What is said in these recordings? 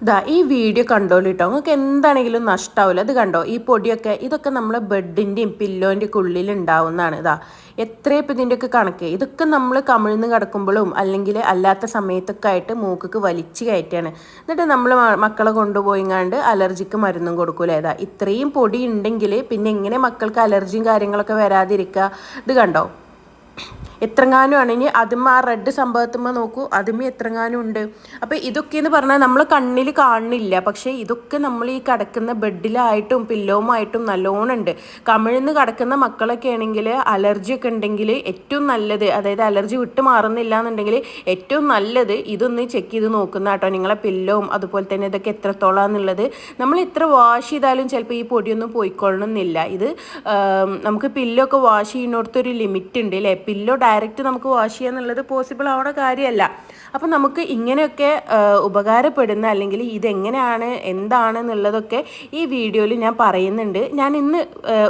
ദാ ഈ വീഡിയോ കണ്ടോളൂ കേട്ടോ നിങ്ങൾക്ക് എന്താണെങ്കിലും നഷ്ടാവില്ല. അത് കണ്ടോ? ഈ പൊടിയൊക്കെ ഇതൊക്കെ നമ്മളെ ബെഡിന്റെയും പില്ലോന്റെ ഒക്കെ ഉള്ളിൽ ഉണ്ടാവുന്നതാണ്. ഇതാ എത്രയും ഇതിന്റെയൊക്കെ കണക്ക്. ഇതൊക്കെ നമ്മൾ കമിഴ്ന്ന് കിടക്കുമ്പോഴും അല്ലെങ്കിൽ അല്ലാത്ത സമയത്തൊക്കെ ആയിട്ട് മൂക്കൊക്കെ വലിച്ചു കയറ്റുകയാണ്. എന്നിട്ട് നമ്മൾ മക്കളെ കൊണ്ടുപോയിങ്ങാണ്ട് അലർജിക്ക് മരുന്നും കൊടുക്കൂലേ ഇതാ ഇത്രയും പൊടി ഉണ്ടെങ്കിൽ പിന്നെ എങ്ങനെ മക്കൾക്ക് അലർജിയും കാര്യങ്ങളൊക്കെ വരാതിരിക്കുക? ഇത് കണ്ടോ? എത്രങ്ങാനും ആണെങ്കിൽ അതും ആ റെഡ് സംഭവത്തുമ്പോൾ നോക്കൂ. അതും എത്രങ്ങാനും ഉണ്ട്. അപ്പോൾ ഇതൊക്കെ എന്ന് പറഞ്ഞാൽ നമ്മൾ കണ്ണിൽ കാണുന്നില്ല. പക്ഷേ ഇതൊക്കെ നമ്മൾ ഈ കിടക്കുന്ന ബെഡിലായിട്ടും പില്ലോമായിട്ടും നല്ലോണം ഉണ്ട്. കമിഴ്ന്ന് കിടക്കുന്ന മക്കളൊക്കെ ആണെങ്കിൽ അലർജി ഒക്കെ ഉണ്ടെങ്കിൽ ഏറ്റവും നല്ലത് അതായത് അലർജി വിട്ട് മാറുന്നില്ല എന്നുണ്ടെങ്കിൽ ഏറ്റവും നല്ലത് ഇതൊന്ന് ചെക്ക് ചെയ്ത് നോക്കുന്ന കേട്ടോ. നിങ്ങളെ പില്ലോവും അതുപോലെ തന്നെ ഇതൊക്കെ എത്രത്തോളം എന്നുള്ളത് നമ്മൾ എത്ര വാഷ് ചെയ്താലും ചിലപ്പോൾ ഈ പൊടിയൊന്നും പോയിക്കൊള്ളണമെന്നില്ല ഇത് നമുക്ക് നമുക്ക് പില്ലൊക്കെ വാഷ് ചെയ്യുന്നിടത്തൊരു ലിമിറ്റ് ഉണ്ട് അല്ലേ? പില്ലോ ഡയറക്റ്റ് നമുക്ക് വാഷ് ചെയ്യുക എന്നുള്ളത് പോസിബിൾ ആവണ കാര്യമല്ല അപ്പം നമുക്ക് ഇങ്ങനെയൊക്കെ ഉപകാരപ്പെടുന്ന അല്ലെങ്കിൽ ഇതെങ്ങനെയാണ് എന്താണെന്നുള്ളതൊക്കെ ഈ വീഡിയോയിൽ ഞാൻ പറയുന്നുണ്ട്. ഞാൻ ഇന്ന്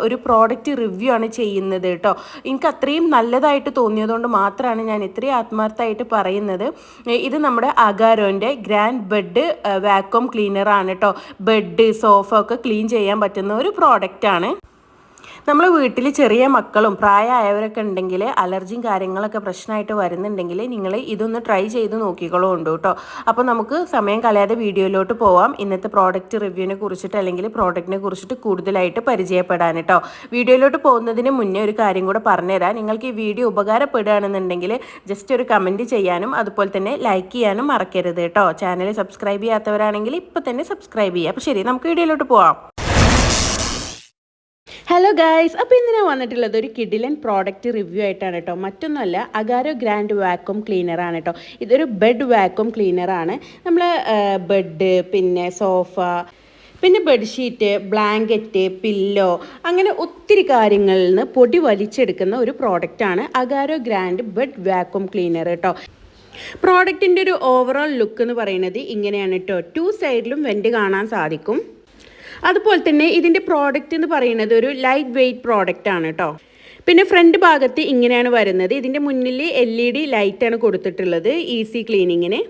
ഒരു പ്രോഡക്റ്റ് റിവ്യൂ ആണ് ചെയ്യുന്നത് കേട്ടോ എനിക്ക് അത്രയും നല്ലതായിട്ട് തോന്നിയതുകൊണ്ട് മാത്രമാണ് ഞാൻ ഇത്രയും ആത്മാർത്ഥമായിട്ട് പറയുന്നത്. ഇത് നമ്മുടെ അഗാരോന്റെ ഗ്രാൻഡ് ബെഡ് വാക്വം ക്ലീനറാണ് കേട്ടോ ബെഡ് സോഫ ഒക്കെ ക്ലീൻ ചെയ്യാൻ പറ്റുന്ന ഒരു പ്രോഡക്റ്റാണ് നമ്മൾ വീട്ടിൽ ചെറിയ മക്കളും പ്രായമായവരൊക്കെ ഉണ്ടെങ്കിൽ അലർജിയും കാര്യങ്ങളൊക്കെ പ്രശ്നമായിട്ട് വരുന്നുണ്ടെങ്കിൽ നിങ്ങൾ ഇതൊന്ന് ട്രൈ ചെയ്ത് നോക്കിക്കോളൂ ഉണ്ട് കേട്ടോ അപ്പോൾ നമുക്ക് സമയം കളയാതെ വീഡിയോയിലോട്ട് പോവാം. ഇന്നത്തെ പ്രോഡക്റ്റ് റിവ്യൂവിനെ കുറിച്ചിട്ട് അല്ലെങ്കിൽ പ്രോഡക്റ്റിനെ കുറിച്ചിട്ട് കൂടുതലായിട്ട് പരിചയപ്പെടാൻ കേട്ടോ വീഡിയോയിലോട്ട് പോകുന്നതിന് മുന്നേ ഒരു കാര്യം കൂടെ പറഞ്ഞുതരാം. നിങ്ങൾക്ക് ഈ വീഡിയോ ഉപകാരപ്പെടുകയാണെന്നുണ്ടെങ്കിൽ ജസ്റ്റ് ഒരു കമന്റ് ചെയ്യാനും അതുപോലെ തന്നെ ലൈക്ക് ചെയ്യാനും മറക്കരുത് കേട്ടോ ചാനൽ സബ്സ്ക്രൈബ് ചെയ്യാത്തവരാണെങ്കിൽ ഇപ്പോൾ തന്നെ സബ്സ്ക്രൈബ് ചെയ്യുക. അപ്പോൾ ശരി നമുക്ക് വീഡിയോയിലോട്ട് പോവാം. ഹലോ ഗായ്സ് അപ്പോൾ ഇന്ന് ഞാൻ വന്നിട്ടുള്ളത് ഒരു കിഡിലൻ പ്രോഡക്റ്റ് റിവ്യൂ ആയിട്ടാണ് കേട്ടോ മറ്റൊന്നുമല്ല അഗാരോ ഗ്രാൻഡ് വാക്വം ക്ലീനർ ആണ് കേട്ടോ ഇതൊരു ബെഡ് വാക്വം ക്ലീനർ ആണ്. നമ്മൾ ബെഡ് പിന്നെ സോഫ പിന്നെ ബെഡ്ഷീറ്റ് ബ്ലാങ്കറ്റ് പില്ലോ അങ്ങനെ ഒത്തിരി കാര്യങ്ങളിൽ നിന്ന് പൊടി വലിച്ചെടുക്കുന്ന ഒരു പ്രോഡക്റ്റാണ് Agaro grand bed vacuum cleaner കേട്ടോ പ്രോഡക്റ്റിന്റെ ഒരു ഓവറോൾ ലുക്ക് എന്ന് പറയുന്നത് ഇങ്ങനെയാണ് കേട്ടോ ടു സൈഡിലും വെന്റ് കാണാൻ സാധിക്കും. അതുപോലെ തന്നെ ഇതിന്റെ പ്രോഡക്റ്റ് എന്ന് പറയുന്നത് ഒരു ലൈറ്റ് വെയ്റ്റ് പ്രോഡക്റ്റ് ആണ് കേട്ടോ പിന്നെ ഫ്രണ്ട് ഭാഗത്ത് ഇങ്ങനെയാണ് വരുന്നത്. ഇതിന്റെ മുന്നിൽ എൽ ഇ ഡി ലൈറ്റാണ് കൊടുത്തിട്ടുള്ളത് ഈസി ക്ലീനിങ്ങിന്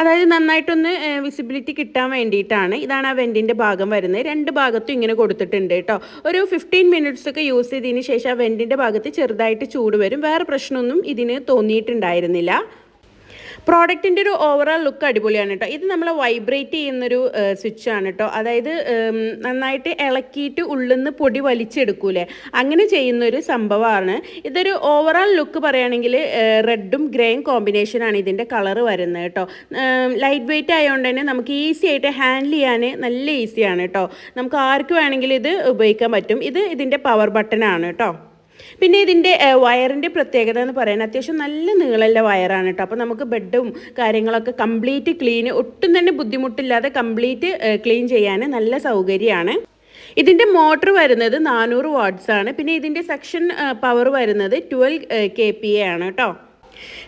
അതായത് നന്നായിട്ടൊന്ന് വിസിബിലിറ്റി കിട്ടാൻ വേണ്ടിയിട്ടാണ് ഇതാണ് ആ വെന്റിന്റെ ഭാഗം വരുന്നത്. രണ്ട് ഭാഗത്തും ഇങ്ങനെ കൊടുത്തിട്ടുണ്ട് കേട്ടോ ഒരു ഫിഫ്റ്റീൻ മിനിറ്റ്സ് ഒക്കെ യൂസ് ചെയ്തതിന് ശേഷം ആ വെന്റിന്റെ ഭാഗത്ത് ചെറുതായിട്ട് ചൂട് വരും. വേറെ പ്രശ്നമൊന്നും ഇതിന് തോന്നിയിട്ടുണ്ടായിരുന്നില്ല. പ്രോഡക്റ്റിന്റെ ഒരു ഓവറോൾ ലുക്ക് അടിപൊളിയാണ് കേട്ടോ ഇത് നമ്മൾ വൈബ്രേറ്റ് ചെയ്യുന്നൊരു സ്വിച്ച് ആണ് കേട്ടോ അതായത് നന്നായിട്ട് ഇളക്കിയിട്ട് ഉള്ളിൽ നിന്ന് പൊടി വലിച്ചെടുക്കൂലേ? അങ്ങനെ ചെയ്യുന്നൊരു സംഭവമാണ് ഇതൊരു ഓവറോൾ ലുക്ക് പറയുകയാണെങ്കിൽ റെഡും ഗ്രേയും കോമ്പിനേഷനാണ് ഇതിന്റെ കളറ് വരുന്നത് കേട്ടോ ലൈറ്റ് വെയിറ്റ് ആയതുകൊണ്ട് തന്നെ നമുക്ക് ഈസി ആയിട്ട് ഹാൻഡിൽ ചെയ്യാൻ നല്ല ഈസിയാണ് കേട്ടോ നമുക്ക് ആർക്ക് വേണമെങ്കിലും ഇത് ഉപയോഗിക്കാൻ പറ്റും. ഇത് ഇതിന്റെ പവർ ബട്ടൺ ആണ് കേട്ടോ പിന്നെ ഇതിന്റെ വയറിന്റെ പ്രത്യേകത എന്ന് പറയുന്നത് അത്യാവശ്യം നല്ല നീളമുള്ള വയറാണ് കേട്ടോ. അപ്പോൾ നമുക്ക് ബെഡും കാര്യങ്ങളൊക്കെ കംപ്ലീറ്റ് ക്ലീൻ ഒട്ടും തന്നെ ബുദ്ധിമുട്ടില്ലാതെ കംപ്ലീറ്റ് ക്ലീൻ ചെയ്യാൻ നല്ല സൗകര്യമാണ്. ഇതിന്റെ മോട്ടർ വരുന്നത് നാനൂറ് വാട്ട്സ് ആണ്. പിന്നെ ഇതിന്റെ സെക്ഷൻ പവർ വരുന്നത് ട്വൽവ് കെ പി എ ആണ് കേട്ടോ.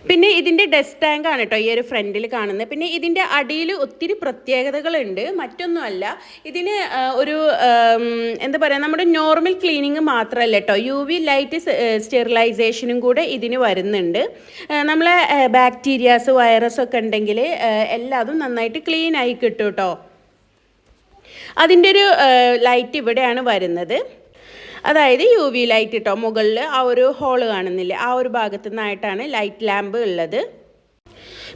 പിന്നെ ഇതിന്റെ ഡസ്റ്റ് ടാങ്ക് ആണ് കേട്ടോ ഈ ഒരു ഫ്രണ്ടിൽ കാണുന്നത്. പിന്നെ ഇതിന്റെ അടിയിൽ ഒത്തിരി പ്രത്യേകതകളുണ്ട്. മറ്റൊന്നുമല്ല ഇതിന് ഒരു എന്താ പറയുക നമ്മുടെ നോർമൽ ക്ലീനിങ് മാത്രമല്ല കേട്ടോ യു വി ലൈറ്റ് സ്റ്റെറിലൈസേഷനും കൂടെ ഇതിന് വരുന്നുണ്ട്. നമ്മളെ ബാക്ടീരിയാസ് വൈറസ് ഒക്കെ ഉണ്ടെങ്കിൽ എല്ലാതും നന്നായിട്ട് ക്ലീൻ ആയി കിട്ടും കേട്ടോ അതിന്റെ ഒരു ലൈറ്റ് ഇവിടെയാണ് വരുന്നത്. അതായത് യു വി ലൈറ്റ് കേട്ടോ മുകളിൽ ആ ഒരു ഹോൾ കാണുന്നില്ലേ ആ ഒരു ഭാഗത്തു നിന്നായിട്ടാണ് ലൈറ്റ് ലാമ്പ് ഉള്ളത്.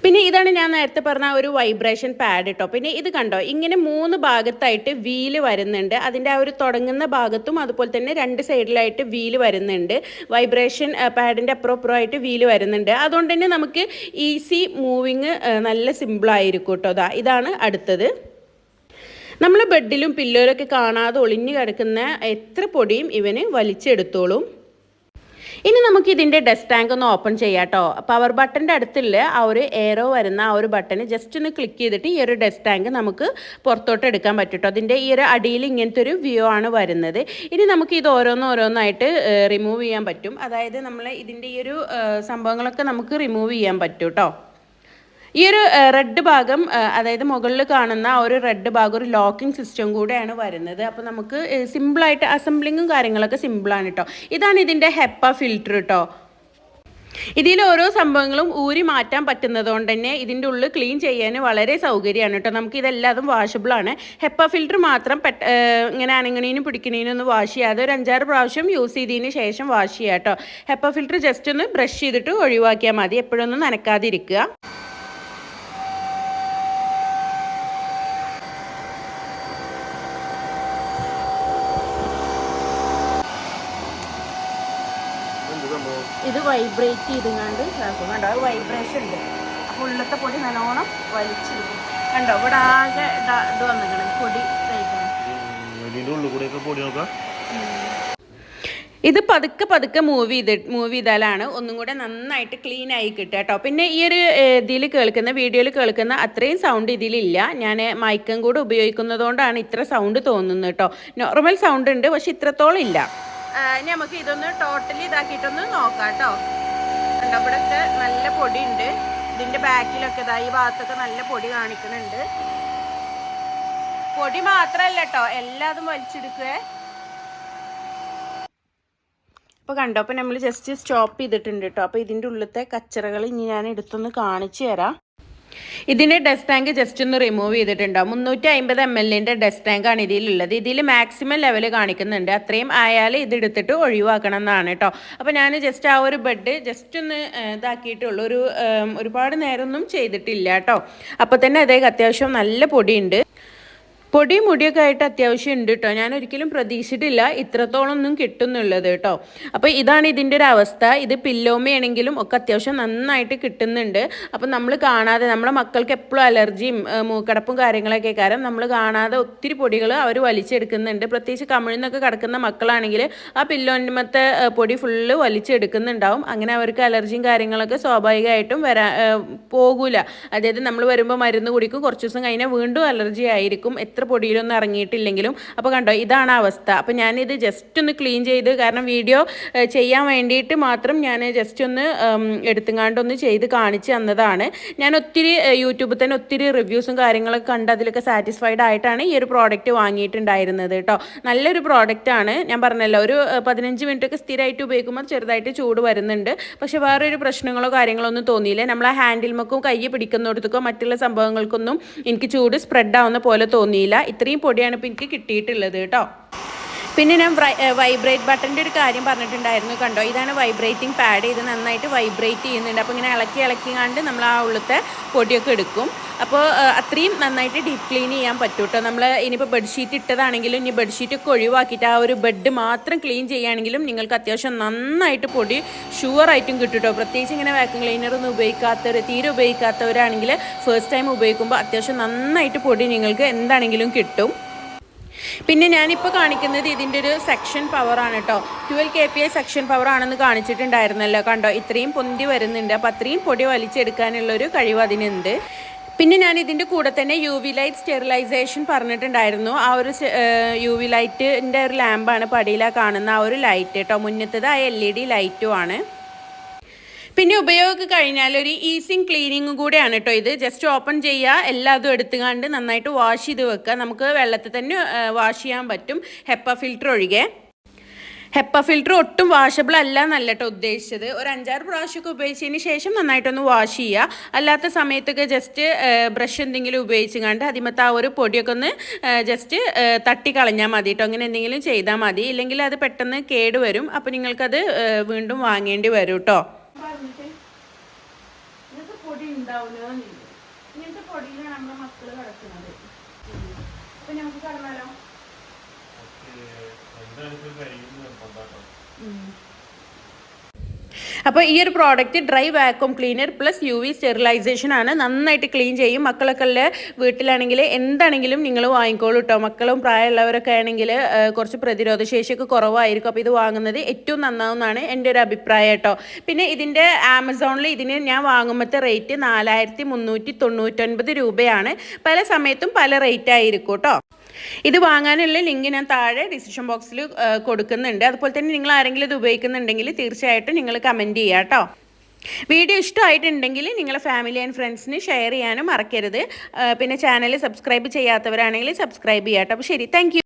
പിന്നെ ഇതാണ് ഞാൻ നേരത്തെ പറഞ്ഞ ഒരു വൈബ്രേഷൻ പാഡ് കേട്ടോ പിന്നെ ഇത് കണ്ടോ ഇങ്ങനെ മൂന്ന് ഭാഗത്തായിട്ട് വീൽ വരുന്നുണ്ട്. അതിന്റെ ആ ഒരു തുടങ്ങുന്ന ഭാഗത്തും അതുപോലെ തന്നെ രണ്ട് സൈഡിലായിട്ട് വീൽ വരുന്നുണ്ട്. വൈബ്രേഷൻ പാഡിന്റെ അപ്പുറം ആയിട്ട് വീൽ വരുന്നുണ്ട്. അതുകൊണ്ട് തന്നെ നമുക്ക് ഈസി മൂവിങ് നല്ല സിമ്പിളായിരിക്കും കേട്ടോ ഇതാണ് അടുത്തത്. നമ്മൾ ബെഡിലും പില്ലോയിലൊക്കെ കാണാതെ ഒളിഞ്ഞു കിടക്കുന്ന എത്ര പൊടിയും ഇവന് വലിച്ചെടുത്തോളും. ഇനി നമുക്ക് ഇതിന്റെ ഡസ്റ്റ് ടാങ്ക് ഒന്ന് ഓപ്പൺ ചെയ്യാം കേട്ടോ പവർ ബട്ടന്റെ അടുത്തുള്ള ആ ഒരു എയറോ വരുന്ന ആ ഒരു ബട്ടൺ ജസ്റ്റ് ഒന്ന് ക്ലിക്ക് ചെയ്തിട്ട് ഈ ഒരു ഡസ്റ്റ് ടാങ്ക് നമുക്ക് പുറത്തോട്ട് എടുക്കാൻ പറ്റും അതിന്റെ ഈ ഒരു അടിയിൽ ഇങ്ങനത്തെ ഒരു വ്യൂ ആണ് വരുന്നത്. ഇനി നമുക്ക് ഇത് ഓരോന്നോരോന്നായിട്ട് റിമൂവ് ചെയ്യാൻ പറ്റും. അതായത് നമ്മൾ ഇതിന്റെ ഈ ഒരു സംഭവങ്ങളൊക്കെ നമുക്ക് റിമൂവ് ചെയ്യാൻ പറ്റും കേട്ടോ ഈ ഒരു റെഡ് ഭാഗം അതായത് മുകളിൽ കാണുന്ന ആ ഒരു റെഡ് ഭാഗം ഒരു ലോക്കിംഗ് സിസ്റ്റം കൂടെയാണ് വരുന്നത്. അപ്പോൾ നമുക്ക് സിമ്പിളായിട്ട് അസംബ്ലിങ്ങും കാര്യങ്ങളൊക്കെ സിമ്പിളാണ് കേട്ടോ ഇതാണ് ഇതിന്റെ ഹെപ്പ ഫിൽറ്റർ കേട്ടോ ഇതിൽ ഓരോ സംഭവങ്ങളും ഊരി മാറ്റാൻ പറ്റുന്നത് കൊണ്ട് തന്നെ ഇതിന്റെ ഉള്ളിൽ ക്ലീൻ ചെയ്യാൻ വളരെ സൗകര്യമാണ് കേട്ടോ നമുക്ക് ഇതെല്ലാതും വാഷബിളാണ് ഹെപ്പ ഫിൽറ്റർ മാത്രം പെട്ട ഇങ്ങനെ അനങ്ങണീനും പിടിക്കണീനും ഒന്ന് വാഷ് ചെയ്യാതെ ഒരു അഞ്ചാറ് പ്രാവശ്യം യൂസ് ചെയ്തതിന് ശേഷം വാഷ് ചെയ്യാം കേട്ടോ ഹെപ്പ ഫിൽറ്റർ ജസ്റ്റ് ഒന്ന് ബ്രഷ് ചെയ്തിട്ട് ഒഴിവാക്കിയാൽ മതി. എപ്പോഴൊന്നും നനക്കാതിരിക്കുക എന്ത് സംഭവം ഇത് വൈബ്രേറ്റ് ചെയ്തുകൊണ്ട് ഇതാക്കും. കണ്ടോ? അത് വൈബ്രേഷൻ ഉണ്ട്. അപ്പോൾ ഉള്ളത്തെ പൊടി നല്ലോണം വലിച്ചെടുക്കും കണ്ടോ? ഇവിടെ ആകെ ഇതാ വന്നിക്കണം പൊടി ഇത് പതുക്കെ പതുക്കെ മൂവ് ചെയ്ത് മൂവ് ചെയ്താലാണ് ഒന്നും കൂടെ നന്നായിട്ട് ക്ലീൻ ആയി കിട്ടുക കേട്ടോ. പിന്നെ ഈ ഒരു ഇതിൽ കേൾക്കുന്ന വീഡിയോയിൽ കേൾക്കുന്ന അത്രയും സൗണ്ട് ഇതിലില്ല. ഞാൻ മൈക്കും കൂടെ ഉപയോഗിക്കുന്നതുകൊണ്ടാണ് ഇത്ര സൗണ്ട് തോന്നുന്നത് കേട്ടോ. നോർമൽ സൗണ്ട് ഉണ്ട് പക്ഷെ ഇത്രത്തോളം ഇല്ല. ഇനി നമുക്ക് ഇതൊന്ന് ടോട്ടലി ഇതാക്കിയിട്ടൊന്ന് നോക്കാം കേട്ടോ കണ്ടോ ഇവിടെയൊക്കെ നല്ല പൊടി ഉണ്ട് ഇതിന്റെ ബാക്കിലൊക്കെ ഇതാ ഈ ഭാഗത്തൊക്കെ നല്ല പൊടി കാണിക്കുന്നുണ്ട്. പൊടി മാത്രല്ല കേട്ടോ എല്ലാതും വലിച്ചെടുക്കുവേ. അപ്പോൾ കണ്ടോ അപ്പോൾ നമ്മൾ ജസ്റ്റ് സ്റ്റോപ്പ് ചെയ്തിട്ടുണ്ട് കേട്ടോ അപ്പോൾ ഇതിന്റെ ഉള്ളിലത്തെ കച്ചറകൾ ഇനി ഞാൻ എടുത്തൊന്ന് കാണിച്ചു തരാം. ഇതിന്റെ ഡസ്റ്റ് ടാങ്ക് ജസ്റ്റ് ഒന്ന് റിമൂവ് ചെയ്തിട്ടുണ്ടോ. മുന്നൂറ്റി അമ്പത് എം എല്ലിന്റെ ഡസ്റ്റ് ടാങ്ക് ആണ് ഇതിലുള്ളത്. ഇതിൽ മാക്സിമം ലെവൽ കാണിക്കുന്നുണ്ട്. അത്രയും ആയാൽ ഇതെടുത്തിട്ട് ഒഴിവാക്കണം എന്നാണ് കേട്ടോ അപ്പോൾ ഞാൻ ജസ്റ്റ് ആ ഒരു ബെഡ് ജസ്റ്റ് ഒന്ന് ഇതാക്കിയിട്ടുള്ളൂ ഒരു ഒരുപാട് നേരമൊന്നും ചെയ്തിട്ടില്ല കേട്ടോ അപ്പോൾ തന്നെ അതേ അത്യാവശ്യം നല്ല പൊടിയുണ്ട്. പൊടി മുടിയൊക്കെ ആയിട്ട് അത്യാവശ്യം ഉണ്ട് കേട്ടോ ഞാൻ ഒരിക്കലും പ്രതീക്ഷിച്ചിട്ടില്ല ഇത്രത്തോളം ഒന്നും കിട്ടുന്നുള്ളത് കേട്ടോ അപ്പോൾ ഇതാണ് ഇതിന്റെ ഒരു അവസ്ഥ. ഇത് പില്ലോമയാണെങ്കിലും ഒക്കെ അത്യാവശ്യം നന്നായിട്ട് കിട്ടുന്നുണ്ട്. അപ്പോൾ നമ്മൾ കാണാതെ നമ്മുടെ മക്കൾക്ക് എപ്പോഴും അലർജിയും മൂക്കടപ്പും കാര്യങ്ങളൊക്കെ കാരണം നമ്മൾ കാണാതെ ഒത്തിരി പൊടികൾ അവർ വലിച്ചെടുക്കുന്നുണ്ട്. പ്രത്യേകിച്ച് കമിഴ്ന്നൊക്കെ കിടക്കുന്ന മക്കളാണെങ്കിൽ ആ പില്ലോന്മത്തെ പൊടി ഫുള്ള് വലിച്ചെടുക്കുന്നുണ്ടാവും. അങ്ങനെ അവർക്ക് അലർജിയും കാര്യങ്ങളൊക്കെ സ്വാഭാവികമായിട്ടും വരാ പോകൂല. അതായത് നമ്മൾ വരുമ്പോൾ മരുന്ന് കുടിക്കും കുറച്ച് ദിവസം കഴിഞ്ഞാൽ വീണ്ടും അലർജി ആയിരിക്കും എത്ര പൊടിയിലൊന്നും ഇറങ്ങിയിട്ടില്ലെങ്കിലും. അപ്പോൾ കണ്ടോ ഇതാണ് അവസ്ഥ. അപ്പോൾ ഞാനിത് ജസ്റ്റ് ഒന്ന് ക്ലീൻ ചെയ്ത് കാരണം വീഡിയോ ചെയ്യാൻ വേണ്ടിയിട്ട് മാത്രം ഞാൻ ജസ്റ്റ് ഒന്ന് എടുത്തുങ്ങാണ്ടൊന്ന് ചെയ്ത് കാണിച്ച് തന്നതാണ്. ഞാൻ ഒത്തിരി യൂട്യൂബിൽ തന്നെ ഒത്തിരി റിവ്യൂസും കാര്യങ്ങളൊക്കെ കണ്ട് അതിലൊക്കെ സാറ്റിസ്ഫൈഡ് ആയിട്ടാണ് ഈ ഒരു പ്രോഡക്റ്റ് വാങ്ങിയിട്ടുണ്ടായിരുന്നത് കേട്ടോ. നല്ലൊരു പ്രോഡക്റ്റ് ആണ്. ഞാൻ പറഞ്ഞല്ലോ ഒരു പതിനഞ്ച് മിനിറ്റൊക്കെ സ്ഥിരമായിട്ട് ഉപയോഗിക്കുമ്പോൾ ചെറുതായിട്ട് ചൂട് വരുന്നുണ്ട്. പക്ഷേ വേറൊരു പ്രശ്നങ്ങളോ കാര്യങ്ങളോ ഒന്നും തോന്നിയില്ല. നമ്മൾ ഹാൻഡിൽമക്കും കൈ പിടിക്കുന്നിടത്തേക്കോ മറ്റുള്ള സംഭവങ്ങൾക്കൊന്നും എനിക്ക് ചൂട് സ്പ്രെഡ് ആവുന്ന പോലെ തോന്നിയില്ല. ഇത്രയും പൊടിയാണ് ഇപ്പോൾ എനിക്ക് കിട്ടിയിട്ടുള്ളത് കേട്ടോ. പിന്നെ ഞാൻ വൈബ്രേറ്റ് ബട്ടന്റെ ഒരു കാര്യം പറഞ്ഞിട്ടുണ്ടായിരുന്നു കണ്ടോ? ഇതാണ് വൈബ്രേറ്റിംഗ് പാഡ് ഇത് നന്നായിട്ട് വൈബ്രേറ്റ് ചെയ്യുന്നുണ്ട്. അപ്പോൾ ഇങ്ങനെ ഇളക്കി ഇളക്കി കണ്ട് നമ്മൾ ആ ഉള്ളത്തെ പൊടിയൊക്കെ എടുക്കും. അപ്പോൾ അത്രയും നന്നായിട്ട് ഡീപ്പ് ക്ലീൻ ചെയ്യാൻ പറ്റും കേട്ടോ നമ്മൾ ഇനിയിപ്പോൾ ബെഡ്ഷീറ്റ് ഇട്ടതാണെങ്കിലും ഇനി ബെഡ്ഷീറ്റ് ഒക്കെ ഒഴിവാക്കിയിട്ട് ആ ഒരു ബെഡ് മാത്രം ക്ലീൻ ചെയ്യുകയാണെങ്കിലും നിങ്ങൾക്ക് അത്യാവശ്യം നന്നായിട്ട് പൊടി ഷുവറായിട്ടും കിട്ടും കേട്ടോ പ്രത്യേകിച്ച് ഇങ്ങനെ വാക്യൂം ക്ലീനർ ഒന്നും ഉപയോഗിക്കാത്തവർ തീരെ ഉപയോഗിക്കാത്തവരാണെങ്കിൽ ഫസ്റ്റ് ടൈം ഉപയോഗിക്കുമ്പോൾ അത്യാവശ്യം നന്നായിട്ട് പൊടി നിങ്ങൾക്ക് എന്താണെങ്കിലും കിട്ടും. പിന്നെ ഞാനിപ്പോൾ കാണിക്കുന്നത് ഇതിന്റെ ഒരു സെക്ഷൻ പവറാണ് കേട്ടോ twelve K P I suction power ആണെന്ന് കാണിച്ചിട്ടുണ്ടായിരുന്നല്ലോ. കണ്ടോ? ഇത്രയും പൊന്തി വരുന്നുണ്ട്. അപ്പോൾ അത്രയും പൊടി വലിച്ചെടുക്കാനുള്ളൊരു കഴിവ് അതിനുണ്ട്. പിന്നെ ഞാൻ ഇതിന്റെ കൂടെ തന്നെ യു വി ലൈറ്റ് സ്റ്റെറിലൈസേഷൻ പറഞ്ഞിട്ടുണ്ടായിരുന്നു. ആ ഒരു യു വി ലൈറ്റിന്റെ ഒരു ലാമ്പാണ് പടിയിലാണ് കാണുന്ന ആ ഒരു ലൈറ്റ് കേട്ടോ മുന്നത്തത് ആ എൽ ഇ ഡി ലൈറ്റും ആണ്. പിന്നെ ഉപയോഗം കഴിഞ്ഞാൽ ഒരു ഈസിങ് ക്ലീനിങ് കൂടെയാണ് കേട്ടോ ഇത്. ജസ്റ്റ് ഓപ്പൺ ചെയ്യുക എല്ലാതും എടുത്തുകൊണ്ട് നന്നായിട്ട് വാഷ് ചെയ്ത് വെക്കുക. നമുക്ക് വെള്ളത്തിൽ തന്നെ വാഷ് ചെയ്യാൻ പറ്റും. ഹെപ്പ ഫിൽറ്റർ ഒഴികെ. ഹെപ്പ ഫിൽറ്റർ ഒട്ടും വാഷബിൾ അല്ല എന്നല്ല കേട്ടോ ഉദ്ദേശിച്ചത്. ഒരു അഞ്ചാറ് പ്രാവശ്യമൊക്കെ ഉപയോഗിച്ചതിന് ശേഷം നന്നായിട്ടൊന്ന് വാഷ് ചെയ്യുക അല്ലാത്ത സമയത്തൊക്കെ ജസ്റ്റ് ബ്രഷ് എന്തെങ്കിലും ഉപയോഗിച്ചുകൊണ്ട് അതിമത്തെ ആ ഒരു പൊടിയൊക്കെ ഒന്ന് ജസ്റ്റ് തട്ടി കളഞ്ഞാൽ മതി കേട്ടോ അങ്ങനെ എന്തെങ്കിലും ചെയ്താൽ മതി. ഇല്ലെങ്കിൽ അത് പെട്ടെന്ന് കേടുവരും അപ്പോൾ നിങ്ങൾക്കത് വീണ്ടും വാങ്ങേണ്ടി വരും കേട്ടോ പൊടി ഉണ്ടാവില്ല ഇങ്ങനത്തെ പൊടിയിലാണ് നമ്മുടെ മക്കൾ കിടക്കുന്നത്. അപ്പൊ നമുക്ക് കടന്നാലോ അപ്പോൾ ഈ ഒരു product dry vacuum cleaner plus U V sterilization ആണ് നന്നായിട്ട് ക്ലീൻ ചെയ്യും. മക്കളൊക്കെ ഉള്ള വീട്ടിലാണെങ്കിൽ എന്താണെങ്കിലും നിങ്ങൾ വാങ്ങിക്കോളൂ കേട്ടോ മക്കളും പ്രായമുള്ളവരൊക്കെ ആണെങ്കിൽ കുറച്ച് പ്രതിരോധ ശേഷിയൊക്കെ കുറവായിരിക്കും. അപ്പോൾ ഇത് വാങ്ങുന്നത് ഏറ്റവും നന്നാവുന്നതാണ് എന്റെ ഒരു അഭിപ്രായം കേട്ടോ പിന്നെ ഇതിന്റെ ആമസോണിൽ ഇതിന് ഞാൻ വാങ്ങുമ്പോഴത്തെ റേറ്റ് നാലായിരത്തി മുന്നൂറ്റി തൊണ്ണൂറ്റൊൻപത് രൂപയാണ്. പല സമയത്തും പല റേറ്റ് ആയിരിക്കും കേട്ടോ ഇത് വാങ്ങാനുള്ള ലിങ്ക് ഞാൻ താഴെ ഡിസിഷൻ ബോക്സിൽ കൊടുക്കുന്നുണ്ട്. അതുപോലെ തന്നെ നിങ്ങൾ ആരെങ്കിലും ഇത് ഉപയോഗിക്കുന്നുണ്ടെങ്കിൽ തീർച്ചയായിട്ടും നിങ്ങൾ കമന്റ് ചെയ്യുക കേട്ടോ. വീഡിയോ ഇഷ്ടമായിട്ടുണ്ടെങ്കിൽ നിങ്ങളെ ഫാമിലി ആൻഡ് ഫ്രണ്ട്സിന് ഷെയർ ചെയ്യാനും മറക്കരുത്. പിന്നെ ചാനൽ സബ്സ്ക്രൈബ് ചെയ്യാത്തവരാണെങ്കിൽ സബ്സ്ക്രൈബ് ചെയ്യാം കേട്ടോ. അപ്പോൾ ശരി താങ്ക്